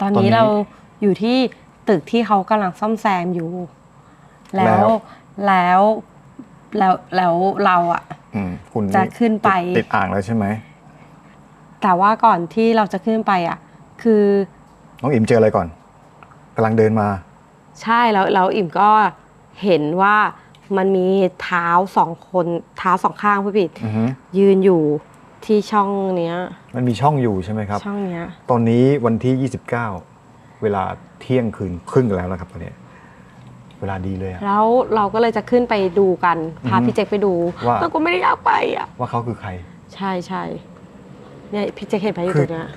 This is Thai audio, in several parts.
ตอนตอนนี้นี้เราอยู่ที่ตึกที่เขากำลังซ่อมแซมอยู่ แล้แล้ววแล้วแล้วแล้วเราอะอืมคุณจะขึ้นไปติดติดอ่างแล้วใช่ไหมแต่ว่าก่อนที่เราจะขึ้นไปอะคือน้องอิมเจออะไรก่อนกำลังเดินมา ใช่แล้วแล้วอิ่มก็เห็นว่ามันมีเท้าสองคนเท้าสองข้างผู้ผิดอือฮึยืนอยู่ ที่ช่องเนี้ย มันมีช่องอยู่ใช่ไหมครับ ช่องเนี้ย ตอนนี้วันที่ 29 เวลาเที่ยงคืนครึ่งแล้วนะครับตอนนี้เวลาดีเลยอะ แล้วเราก็เลยจะขึ้นไปดูกันพาอือฮึพี่เจคไปดูว่า เราก็ไม่ได้อยากไปอะ ว่าเขาคือใคร ใช่ใช่เนี่ยพี่เจคเห็นไปอยู่คืตอรงเนี้ย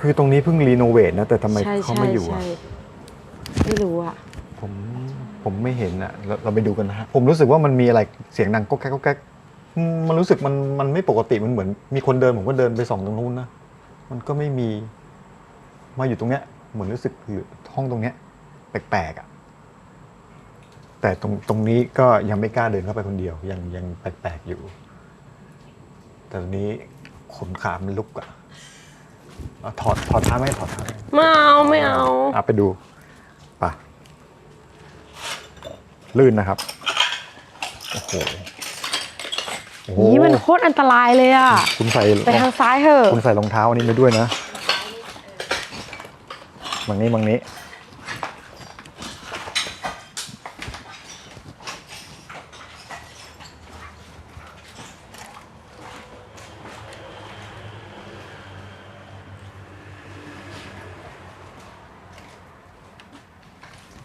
คือตรงนี้เพิ่งรีโนเวทนะ แต่ทำไมใช่เขาใช่ไม่อยู่ใช่อะไม่รู้อะผมผมไม่เห็นอะเราเราไปดูกันนะฮะผมรู้สึกว่ามันมีอะไรเสียงดังก็แก๊กก็แก๊กอื มมันรู้สึกมันมันไม่ปกติมันเหมือน มีคนเดินผมก็เดินไปส่องตรงนู้นนะมันก็ไม่มีมาอยู่ตรงเนี้ย เหมือนรู้สึกอยู่ห้องตรงเนี้ย แปลกๆอะแต่ตรงตรงนี้ก็ยังไม่กล้าเดินเข้าไปคนเดียว ยังยังแปลกๆอยู่ แต่ตอนนี้ขนขามันลุกอะเอาถอดถอดเท้าไหมถอดเท้าไหมไม่เอาไม่เอา อะไปดูไปะลื่นนะครับโอ้โหโอ้โห นี่มันโคตรอันตรายเลยอะ คุณใส่ไปทางซ้ายเถอะ คุณใส่รองเท้าอันนี้ไปด้วยนะบางนี้บางนี้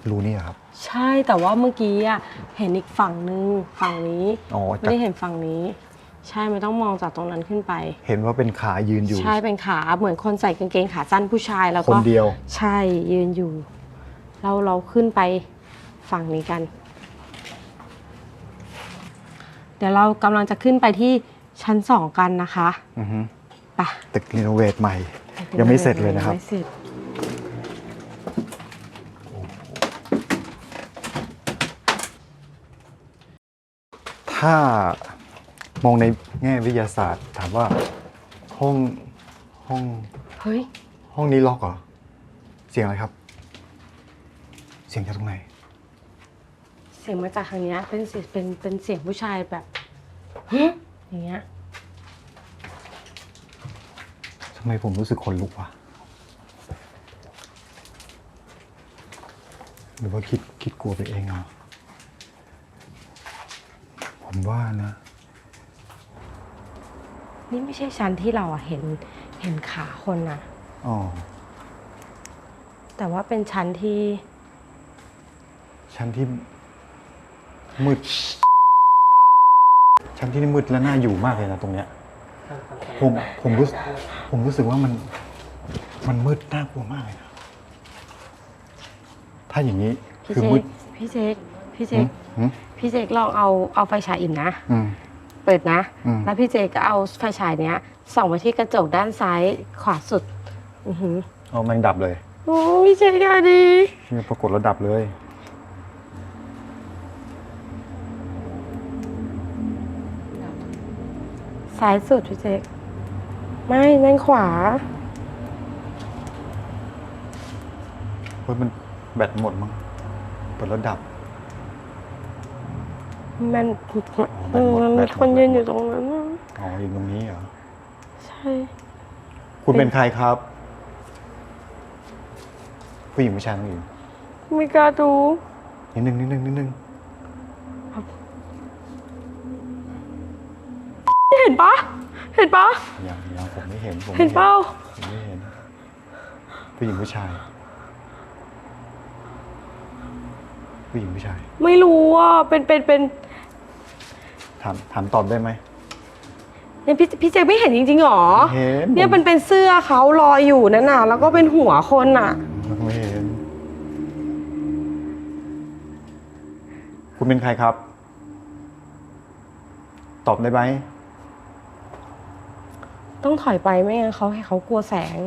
รูนี่เหรอครับ ใช่แต่ว่าเมื่อกี้อะ เห็นอีกฝั่งนึงฝั่งนี้อ๋อไม่ได้เห็นฝั่งนี้ ใช่ไม่ต้องมองจากตรงนั้นขึ้นไป เห็นว่าเป็นขายืนอยู่ ใช่เป็นขาเหมือนคนใส่กางเกงขาสั้นผู้ชายแล้วคก็นเดียว ใช่ยืนอยู่ เราเราขึ้นไปฝั่งนี้กัน เดี๋ยวเรากำลังจะขึ้นไปที่ชั้นสองกันนะคะอือฮึไปตึกรีโนเวทใหม่ ยังไม่เสร็จเลยนะครับงไม่เสร็จ ถ้ามองในแง่วิทยาศาสตร์ ถามว่าห้องห้องเฮ้ย ห้องนี้ล็อกเหรอ เสียงอะไรครับ เสียงจากตรงไหน เสียงมาจากทางเนี้ยเป็นเสียงเป็นเป็นเสียงผู้ชายแบบฮึอย่างเงี้ยทำไมผมรู้สึกขนลุกวะหรือว่าคิดคิดกลัวไปเองเหรอผม ว่านะ นี่ไม่ใช่ชั้นที่เราอะเห็นเห็นขาคนนะอ๋อ แต่ว่าเป็นชั้นที่ชั้นที่มืด ชั้นที่นี่มืดและน่าอยู่มากเลยนะตรงเนี้ย ผมผมรู้สึกผมรู้สึกว่ามัน มันมืดน่ากลัวมากเลยนะ ถ้าอย่างนี้พี่คือเจมืคดพี่เจคพี่เจหืคมหืม พี่เจคลองเอาเอาไฟฉายอิ่มนะ อืม เปิดนะ อืม แล้วพี่เจก็เอาไฟฉายเนี้ยส่องไปที่กระจกด้านซ้ายขวาสุด อือหือเอาแมงดับเลยโอ้พี่เจก็ดีนี่ปรากฏระดับเลย ซ้ายสุดพี่เจคไม่นั่นขวาเฮ้ยมันแบตหมดมั้งเปิดระดับ มันแบตหมดมันแบมีตหมดคนยืนอยู่ตรงนั้นน่ะอ๋ออยู่ตรงนี้เหรอ ใช่ คุณเป็นใครครับ ผู้หญิงผู้ชายน้องหญิงไม่กล้าดูนิดนึงนิดนึงนิดนึงเห็นปะเห็นปะยังยังผมไม่เห็นผมเห็นเปล่าผมไม่เห็น ผู้หญิงผู้ชาย ผู้หญิงผู้ชาย ไม่รู้อะเป็นเป็นเป็น ถามถามตอบได้ไหมเนี่ยพี่พี่เจคไม่เห็นจริงๆหรอ เห็นเนี่ยผมเป็นเป็นเสื้อเขาลอยอยู่นั่นน่ะแล้วก็เป็นหัวคนน่ะ ไม่เห็น คุณเป็นใครครับ ตอบได้ไหมต้องถอยไปไม่งั้นเขาให้เขากลัวแสง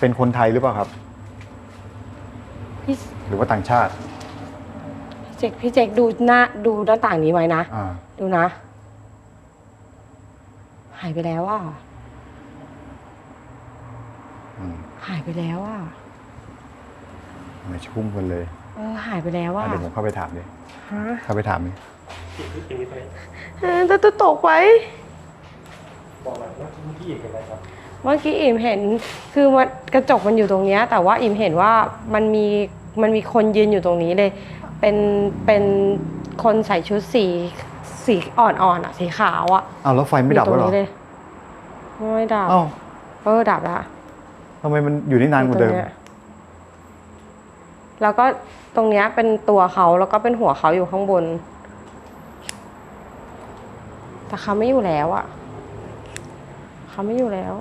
เป็นคนไทยหรือเปล่าครับ พี่หรือว่าต่างชาติพี่ เจคพี่เจคดูหน้าดูหน้าต่างนี้ไว้นะ อ่าดูนะ หายไปแล้วอะ อืมหายไปแล้วอะไม่ชุ่มกันเลยเออหายไปแล้วอะอะเดี๋ยวผมเข้าไปถามดิฮะเข้าไปถามดิสิ่งที่สิ่งนี้ไปเออแต่ตัวตกไว้ บอกหน่อยว่าเมื่อกี้เห็นอะไรครับ เมื่อกี้อิ่มเห็นคือมันกระจกมันอยู่ตรงเนี้ย แต่ว่าอิ่มเห็นว่ามันมีมันมีคนยืนอยู่ตรงนี้เลย เป็นเป็นคนใส่ชุดสีสีอ่อนๆอะสีขาวอะอ้าวแล้วไฟไม่ดับอยู่แล้วตรงเหรอนี้เลยไม่ดับอ้าวเออดับละทำไมมันอยู่ได้นานกว่าเดิม อยู่ตรงนี้ยแล้วก็ตรงเนี้ยเป็นตัวเขาแล้วก็เป็นหัวเขาอยู่ข้างบน แต่เขาไม่อยู่แล้วอะเขาไม่อยู่แล้ว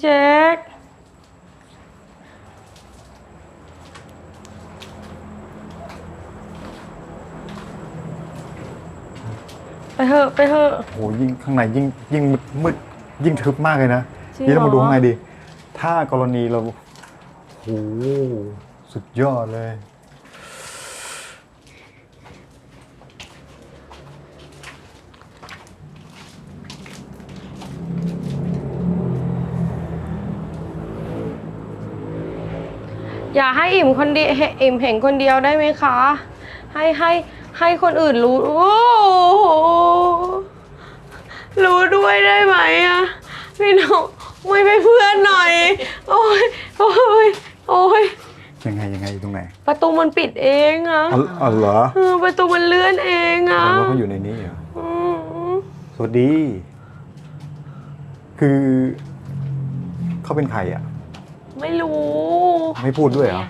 พี่เจ๊กไปเถอะไปเถอะ โอ้ยิ่งข้างในยิ่งยิ่งมืดมืดยิ่งทึบมากเลยนะจริงนี่เรามาดูเหรอข้างในดิ ถ้ากรณีเราโอ้โหสุดยอดเลย อย่าให้อิ่มคนเดียวอิ่มเห็นคนเดียวได้ไหมคะ ให้ให้ให้คนอื่นรู้โอ้โหรู้ด้วยได้ไหมอะพี่น้องไม่ไปนเพื่อนหน่อย โอ้ยโอ้ยโอ้ยยังไงยังไงอยู่ตรงไหนประตูมันปิดเองอะอ๋ออ๋อเหรอเออประตูมันเลื่อนเองแสอะดงว่าเขาอยู่ในนี้เหรออืมสวัสดี คือเขาเป็นใครอะ ไม่รู้ ไม่พูดด้วยเหรอ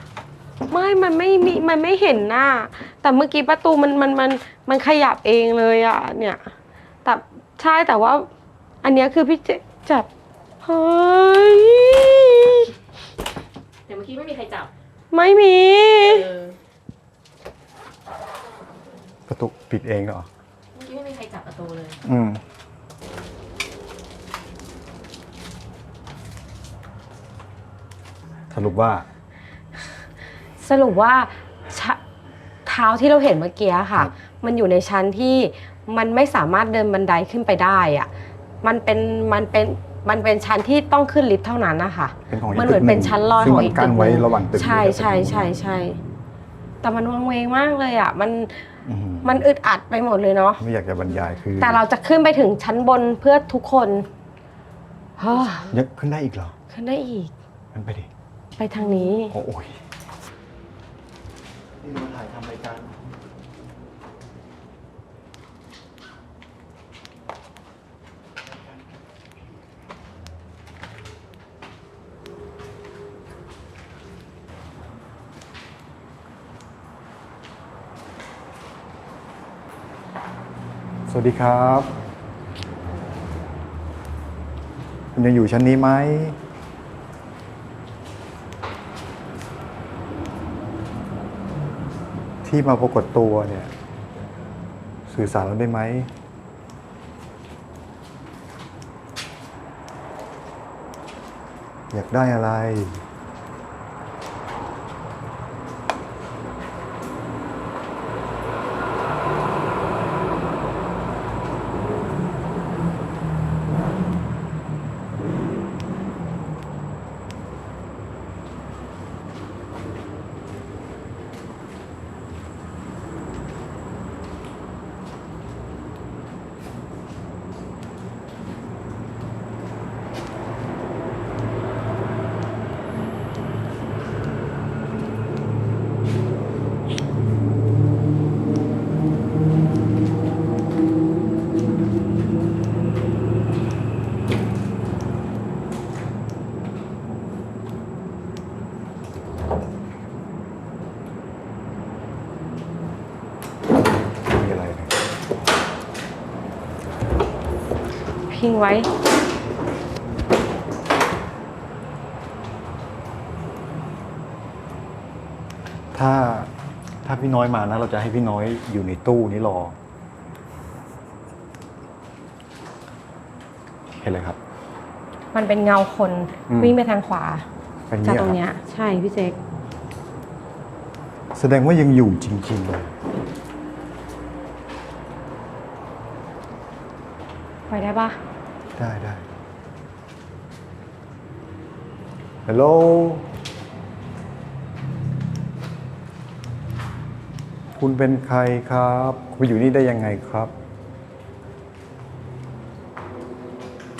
ไม่ มันไม่มี มันไม่เห็นหน้า แต่เมื่อกี้ประตูมันมันมันมันขยับเองเลยอะเนี่ย แต่ใช่แต่ว่า อันเนี้ยคือพี่เจจับ เฮ้ย แต่เมื่อกี้ไม่มีใครจับ ไม่มี เออ ประตูปิดเองเหรอ เมื่อกี้ไม่มีใครจับประตูเลย อืม สรุปว่า สรุปว่าชะเท้าที่เราเห็นเมื่อกี้ค่ะครับมันอยู่ในชั้นที่มันไม่สามารถเดินบันไดขึ้นไปได้อะมันเป็นมันเป็นมันเป็นชั้นที่ต้องขึ้นลิฟต์เท่านั้นนะคะเป็นของอีกมันเหมือนตึกหนึ่งเป็นชั้นลอยซึ่งของมันอีกกั้ตึนกไว้หนึ่งระหว่างตึกใช่นี้กับตึกใช่นู้นใช่ใช่แต่มันวังเวงมากเลยอะมันอืมมันอึดอัดไปหมดเลยเนาะไม่อยากจะบรรยายคือแต่เราจะขึ้นไปถึงชั้นบนเพื่อทุกคนเฮ้ยยังขึ้นได้อีกเหรอขึ้นได้อีก มันไปดิ ไปทางนี้ โอ้ยนี่มาถ่ายทำรายการสวัสดีครับ คุณยังอยู่ชั้นนี้ไหม ที่มาปรากฏตัวเนี่ย สื่อสารได้ไหมอยากได้อะไร พิงไว้ ถ้าถ้าพี่น้อยมานะ เราจะให้พี่น้อยอยู่ในตู้นี้รอ เห็นเลยครับ มันเป็นเงาคนอืม วิ่งไปทางขวาไปจากเนี้ยตรงเนี้ย ใช่พี่เจ๊กแสดงว่ายังอยู่จริงๆเลยไปได้ปะ ได้ได้ฮัลโหลคุณเป็นใครครับ คุณไปอยู่นี่ได้ยังไงครับ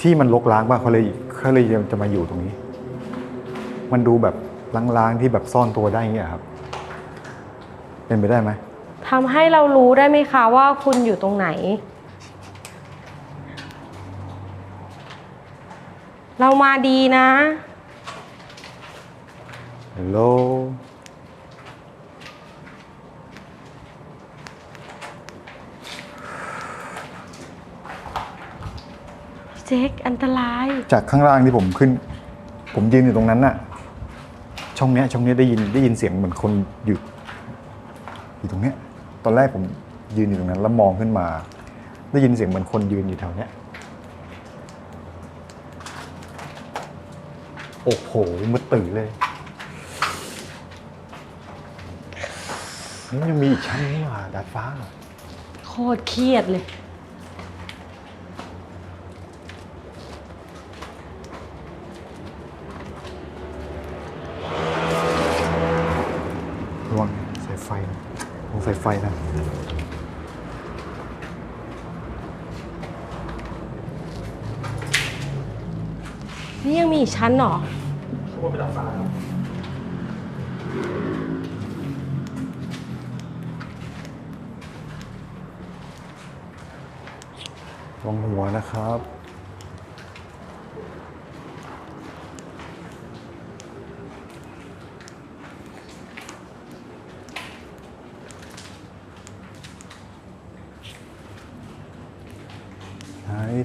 ที่มันลกล้างป่ะเขาเลยเขาเลยจะมาอยู่ตรงนี้ มันดูแบบล้างๆที่แบบซ่อนตัวได้ย่างเงี้ยครับ เป็นไปได้ไหมทำให้เรารู้ได้ไหมคะว่าคุณอยู่ตรงไหน เรามาดีนะ ฮัลโหล พี่เจ๊กอันตราย จากข้างล่างที่ผมขึ้น ผมยืนอยู่ตรงนั้นน่ะ ช่องเนี้ยช่องเนี้ยได้ยินได้ยินเสียงเหมือนคนอยู่อยู่ตรงเนี้ย ตอนแรกผมยืนอยู่ตรงนั้น แล้วมองขึ้นมา ได้ยินเสียงเหมือนคนยืนอยู่แถวเนี้ย อ้โหมืดตื่นเลยนี่ยังมีอีกชั้นนี่หว่าดาดฟ้าโคตรเครียดเลย ระวังสายไฟนะระวังสายไฟนะ นี่ยังมีอีกชั้นเหรอ ข้างบนเป็นดาดฟ้าครับระวังหัวนะครับ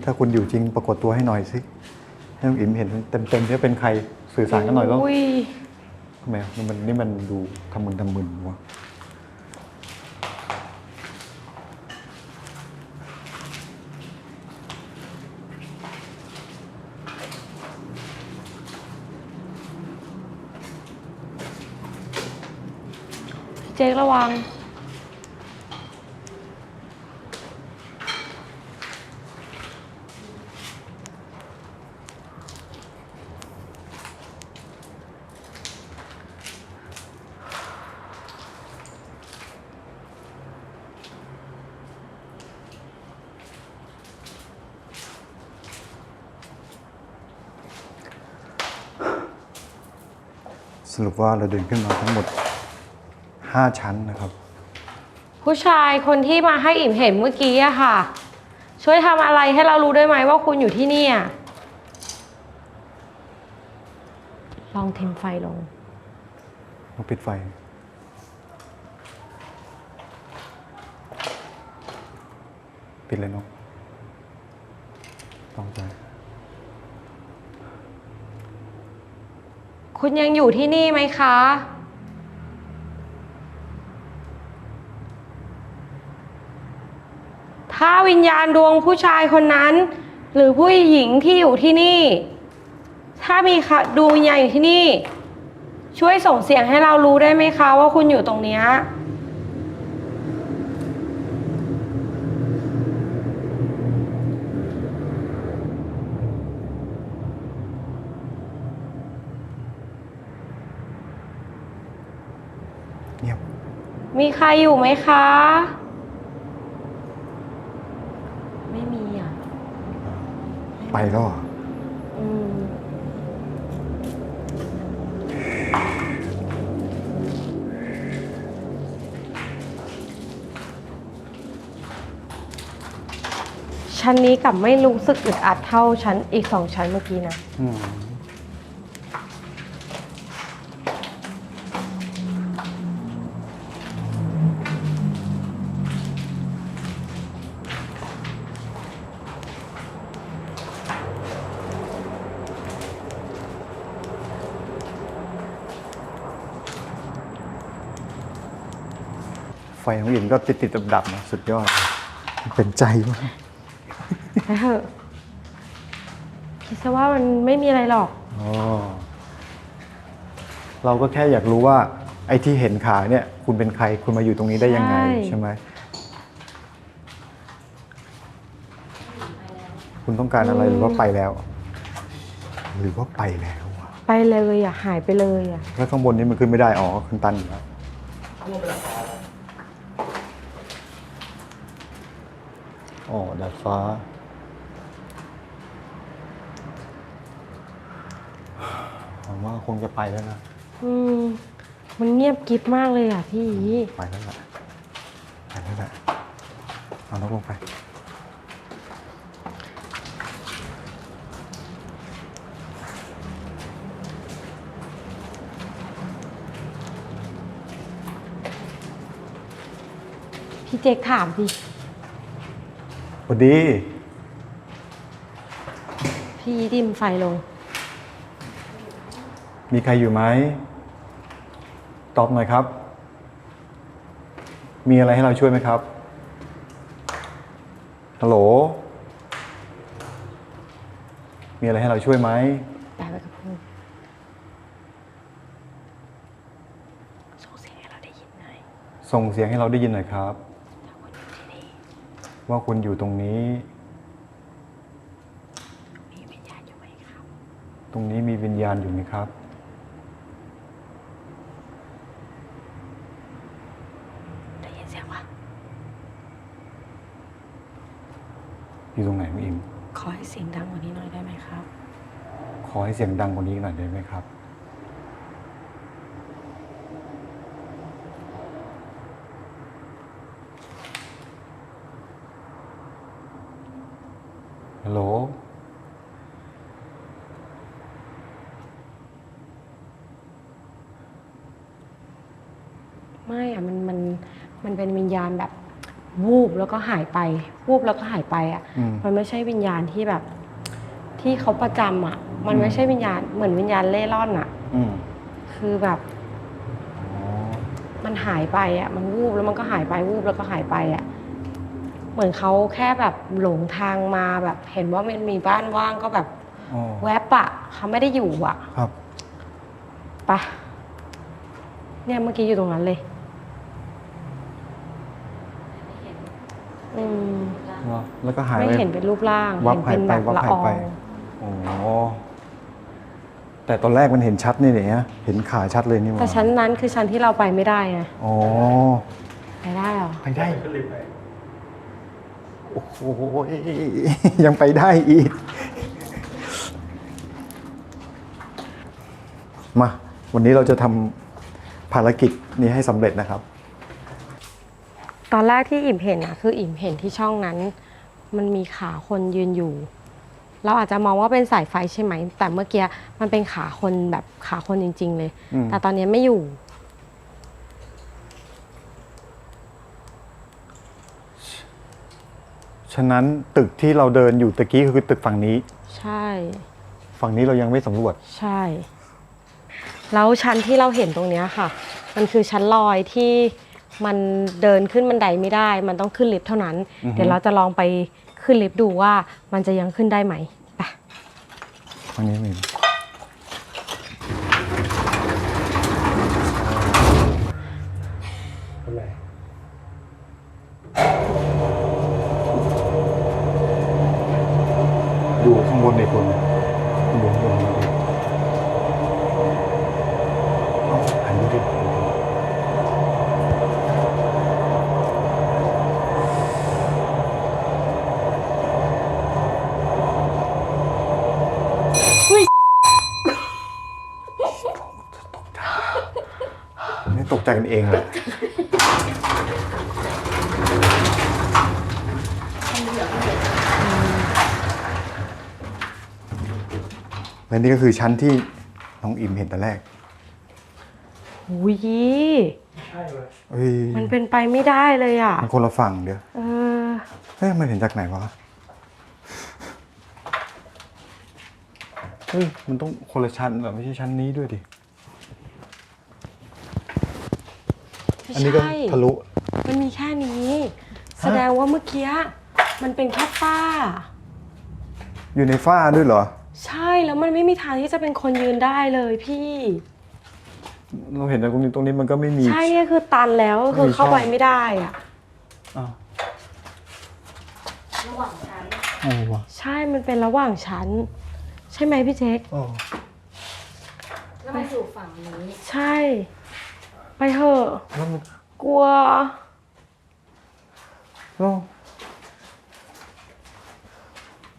ถ้าคุณอยู่จริงปรากฏตัวให้หน่อยสิ ให้น้องอิ๋มเห็นเต็มๆที่เป็นใคร สื่อสารกันหน่อยแล้วอุ้ยทำไมนี่มันนี่มันดูทำมึนทำมึนวะพี่เจ๊กระวัง สรุปว่าเราเดินขึ้นมาทั้งหมด 5 ชั้นนะครับ ผู้ชายคนที่มาให้อิ่มเห็นเมื่อกี้อะค่ะ ช่วยทำอะไรให้เรารู้ได้ไหมว่าคุณอยู่ที่นี่อะลองเทมไฟลงมาปิดไฟ ปิดเลยเนาะต้องใจ คุณยังอยู่ที่นี่ไหมคะ ถ้าวิญญาณดวงผู้ชายคนนั้น หรือผู้หญิงที่อยู่ที่นี่ ถ้ามีค่ะดวงวิญญาณอยู่ที่นี่ ช่วยส่งเสียงให้เรารู้ได้ไหมคะ ว่าคุณอยู่ตรงนี้ย เงียบ มีใครอยู่ไหมคะ ไม่มีอะ ไปแล้วเหรออืม ชั้นนี้กลับไม่รู้สึกอึดอัดเท่าชั้นอีกสองชั้นเมื่อกี้นะ อืม ของหญิงก็ติดติดดับดับๆนะสุดยอด เป็นใจมากไปเถอะคิดซะว่ามันไม่มีอะไรหรอก อ๋อเราก็แค่อยากรู้ว่าไอ้ที่เห็นขาเนี่ย คุณเป็นใครคุณมาอยู่ตรงนี้ได้ยังไง ใช่ ใช่ไหมคุณต้องการอะไรหรือว่าไปแล้ว หรือว่าไปแล้วอะไปเลยอะหายไปเลยอะแล้วข้างบนนี้มันขึ้นไม่ได้อ๋อขึ้นตันอยู่แล้วข้างบนเป็น ดาดฟ้าครับอ๋อดาดฟ้าหวังว่าคงจะไปแล้วนะ อืมมันเงียบกริบมากเลยอะพี่ ไปแล้วแหละไปแล้วแหละเอานกลงไป พี่เจคถามดิ สวัสดี พี่ดิมไฟลง มีใครอยู่ไหม ตอบหน่อยครับ มีอะไรให้เราช่วยไหมครับ ฮัลโหล มีอะไรให้เราช่วยไหมแปลไปกับพูดส่งเสียงให้เราได้ยินหน่อย ส่งเสียงให้เราได้ยินหน่อยครับถ้าคนอยู่ที่นี่ ว่าคุณอยู่ตรงนี้ มีวิญญาณอยู่ไหมครับ ตรงนี้มีวิญญาณอยู่ไหมครับ ได้ยินเสียงปะอยู่ตรงไหนคุณอิม ขอให้เสียงดังกว่านี้หน่อยได้ไหมครับ ขอให้เสียงดังกว่านี้หน่อยได้ไหมครับ ฮัลโหล ไม่อะมันมันมันเป็นวิญญาณแบบวูบแล้ว ก็หายไปวูบแล้วก็หายไปอะอืม มันไม่ใช่วิญญาณที่แบบ ที่เขาประจำอะมันไม่ใช่วิญญาณเหมือนวิญญาณเล่ร่อนอะอืมคือแบบอ๋อมันหายไปอะมันวูบแล้วมันก็หายไปวูบแล้วก็หายไปอะเหมือนเขาแค่แบบหลงทางมาแบบ เห็นว่ามันมีบ้านว่างก็แบบอ๋อแวบอะเขาไม่ได้อยู่อะครับ ไปะเนี่ยเมื่อกี้อยู่ตรงนั้นเลย อืมแล้วก็หายไม่ไป เห็นเป็นรูปร่างวับเห็นเป็นหายแบไปบวับละหายออไปงอ๋อแต่ตอนแรกมันเห็นชัดนี่เนี่ยเห็นขาชัดเลยนี่หว่าแต่ชั้นนั้นคือชั้นที่เราไปไม่ได้ไงอ๋อ ไปได้เหรอไปได้ขึ้นลิฟต์ไปโอ้โห ยังไปได้อีก มา วันนี้เราจะทำภารกิจนี้ให้สำเร็จนะครับต อนแรกที่อิ่มเห็นอะคืออิ่มเห็นที่ช่องนั้น มันมีขาคนยืนอยู่ เราอาจจะมองว่าเป็นสายไฟใช่ไหม แต่เมื่อกี้มันเป็นขาคนแบบขาคนจริง ๆ เลย อืม แต่ตอนนี้ไม่อยู่ ฉะนั้นตึกที่เราเดินอยู่ตะกี้คือตึกฝั่งนี้ ใช่ ฝั่งนี้เรายังไม่สำรวจ ใช่ แล้วชั้นที่เราเห็นตรงเนี้ยค่ะ มันคือชั้นลอยที่ มันเดินขึ้นบันไดไม่ได้ มันต้องขึ้นลิฟต์เท่านั้น อือฮึ เดี๋ยวเราจะลองไปขึ้นลิฟต์ดูว่ามันจะยังขึ้นได้ไหมไปฝั่งนี้มีอยู่ข้างบนในคนอยู่ข้างบนเอาหันดูดิ นี่ตกใจกัน เองแหละและนี่ก็คือชั้นที่น้องอิมเห็นแต่แรกหุยใช่เลยเอ้ยมันเป็นไปไม่ได้เลยอะ มันคนละฝั่งเดียวเออเฮ้ยมันเห็นจากไหนวะเฮ้ยมันต้องคนละชั้นแบบไม่ใช่ชั้นนี้ด้วยดิ ไม่ อันนี้ก็ใช่ ทะลุ มันมีแค่นี้ แสดงว่าเมื่อกี้มันเป็นแค่ฝ้า อยู่ในฝ้าด้วยเหรอ ใช่แล้วมันไม่มีทางที่จะเป็นคนยืนได้เลยพี่ เราเห็นแต่ตรงนี้ตรงนี้มันก็ไม่มี ใช่เนี่ยคือตันแล้วก็คือเข้าไปไม่ได้อะอ้าวระหว่างชั้นโอ้วะใช่มันเป็นระหว่างชั้น ใช่ไหมพี่เจ๊กโอ้แล้วมาสู่ฝั่งนี้ ใช่ ไปเถอะแล้วมันกลัว แล้ว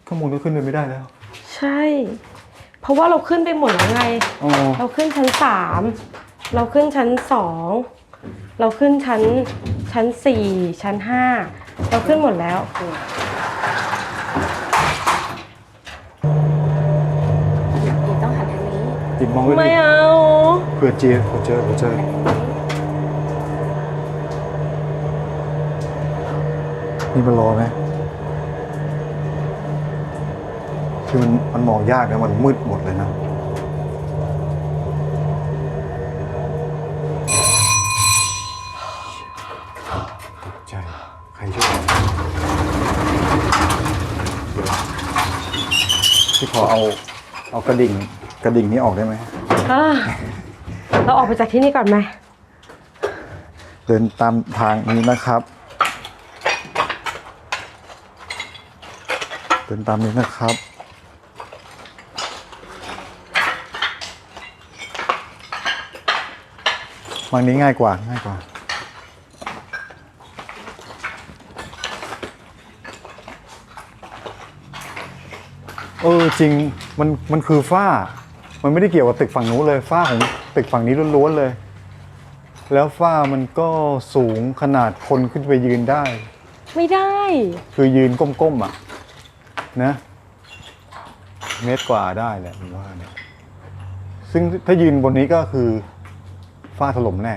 ข้างบนก็ขึ้นไปไม่ได้แล้ว ใช่ เพราะว่าเราขึ้นไปหมดแล้วไง อ๋อ เราขึ้นชั้นสามเราขึ้นชั้นสองเราขึ้นชั้นชั้นสี่ชั้นห้าเราขึ้นหมดแล้ว อีกต้องหันทางนี้ ติดมองไว้ไม่ดิเอา เผื่อเจอเผื่อเจอเผื่อเจอ นี่มันรอไหมคือมันมันมองยากนะมันมืดหมดเลยนะตกใจใครช่วยพี่ขอเอาเอากระดิ่งกระดิ่งนี้ออกได้ไหมอะเราออกไปจากที่นี่ก่อนไหม เดินตามทางนี้นะครับ เดินตามนี้นะครับวางนี้ง่ายกว่าง่ายกว่าเออจริงมันมันคือฝ้า มันไม่ได้เกี่ยวกับตึกฝั่งนู้นเลยฝ้าของตึกฝั่งนี้ล้วนๆเลย แล้วฝ้ามันก็สูงขนาดคนขึ้นไปยืนได้ ไม่ได้ คือยืนก้มๆอะ นะเมตรกว่าได้แหละผมว่าเนี่ยซึ่งถ้ายืนบนนี้ก็คือฝ้าถล่มแน่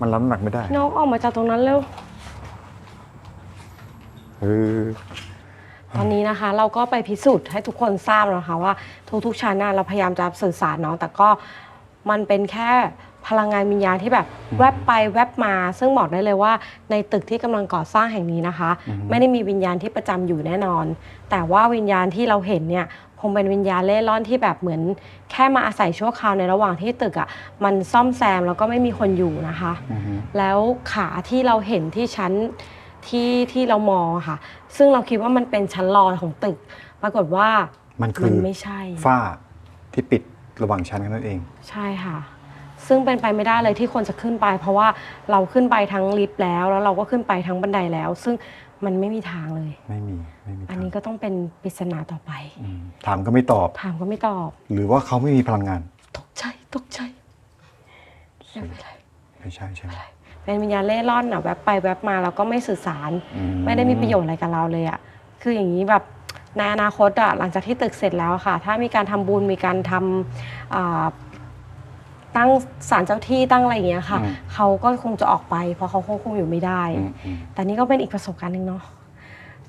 มันรับน้ำหนักไม่ได้น้องออกมาจากตรงนั้นเร็ว เออตอนนี้นะคะเราก็ไปพิสูจน์ให้ทุกคนทราบแล้วนะคะว่าทุกๆชั้นน่ะเราพยายามจะสื่อสารเนาะแต่ก็มันเป็นแค่ พลังงานวิญญาณที่แบบแวบไปแวบมา ซึ่งบอกได้เลยว่า ในตึกที่กำลังก่อสร้างแห่งนี้นะคะอือฮึไม่ได้มีวิญญาณที่ประจำอยู่แน่นอน แต่ว่าวิญญาณที่เราเห็นเนี่ยคงเป็นวิญญาณเล่ร่อนที่แบบเหมือน แค่มาอาศัยชั่วคราวในระหว่างที่ตึกอะ่ะมันซ่อมแซมแล้วก็ไม่มีคนอยู่นะคะอือฮึแล้วขาที่เราเห็นที่ชั้นที่ที่เรามองอะค่ะ ซึ่งเราคิดว่ามันเป็นชั้นลอยของตึก ปรากฏว่ามันคืมัอนไม่ใช่ฝ้าที่ปิดระหว่างชั้นกันนั่นเอง ใช่ค่ะ ซึ่งเป็นไปไม่ได้เลยที่คนจะขึ้นไป เพราะว่าเราขึ้นไปทั้งลิฟต์แล้ว แล้วเราก็ขึ้นไปทั้งบันไดแล้ว ซึ่งมันไม่มีทางเลย ไม่มีไม่มีอันนี้ก็ต้องเป็นปริศนาต่อไป อืมถามก็ไม่ตอบ ถามก็ไม่ตอบ หรือว่าเขาไม่มีพลังงาน ตกใจตกใจไม่เป็นไรไม่ใช่ใช่ไหมเป็นวิญญาณเล่ร่อนอะแวบไปแวบมาแล้วก็ไม่สื่อสาร อืไม่ได้มีประโยชน์อะไรกับเราเลยอะ คืออย่างนี้แบบในอนาคตอะหลังจากที่ตึกเสร็จแล้วอะค่ะ ถ้ามีการทำบุญมีการทำอ่า ตั้งศาลเจ้าที่ตั้งอะไรอย่างเงี้ยค่ะ อืม เขาก็คงจะออกไป เพราะเขาควบคุมอยู่ไม่ได้ อืมอืมแต่นี่ก็เป็นอีกประสบการณ์หนึ่งเนาะ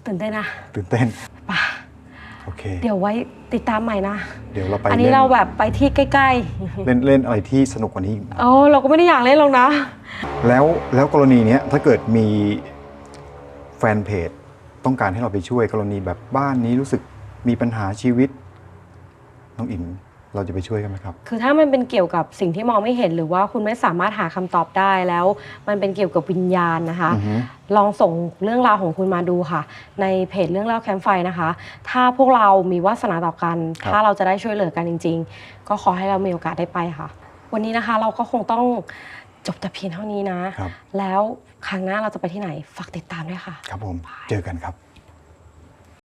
ตื่นเต้นนะตื่นเต้นป่ะโอเค เดี๋ยวไว้ติดตามใหม่นะ เดี๋ยวเราไปอันนี้เล่นเราแบบไปที่ใกล้เล่นเล่นอะไรที่สนุกกว่านี้อีกๆโอ้เราก็ไม่ได้อยากเล่นหรอกนะ แล้วแล้วกรณีเนี้ยถ้าเกิดมีแฟนเพจต้องการให้เราไปช่วยกรณีแบบบ้านนี้รู้สึกมีปัญหาชีวิต น้องอิน เราจะไปช่วยกันไหมครับ คือถ้ามันเป็นเกี่ยวกับสิ่งที่มองไม่เห็นหรือว่าคุณไม่สามารถหาคำตอบได้แล้ว มันเป็นเกี่ยวกับวิญญาณนะคะอือฮึลองส่งเรื่องราวของคุณมาดูค่ะ ในเพจเรื่องเล่าแคมป์ไฟนะคะ ถ้าพวกเรามีวาสนาต่อกันครับถ้าเราจะได้ช่วยเหลือกันจริง ๆ ก็ขอให้เรามีโอกาสได้ไปค่ะ วันนี้นะคะเราก็คงต้องจบแต่เพียงเท่านี้นะครับแล้วครั้งหน้าเราจะไปที่ไหนฝากติดตามด้วยค่ะ ครับผมเจอกันครับ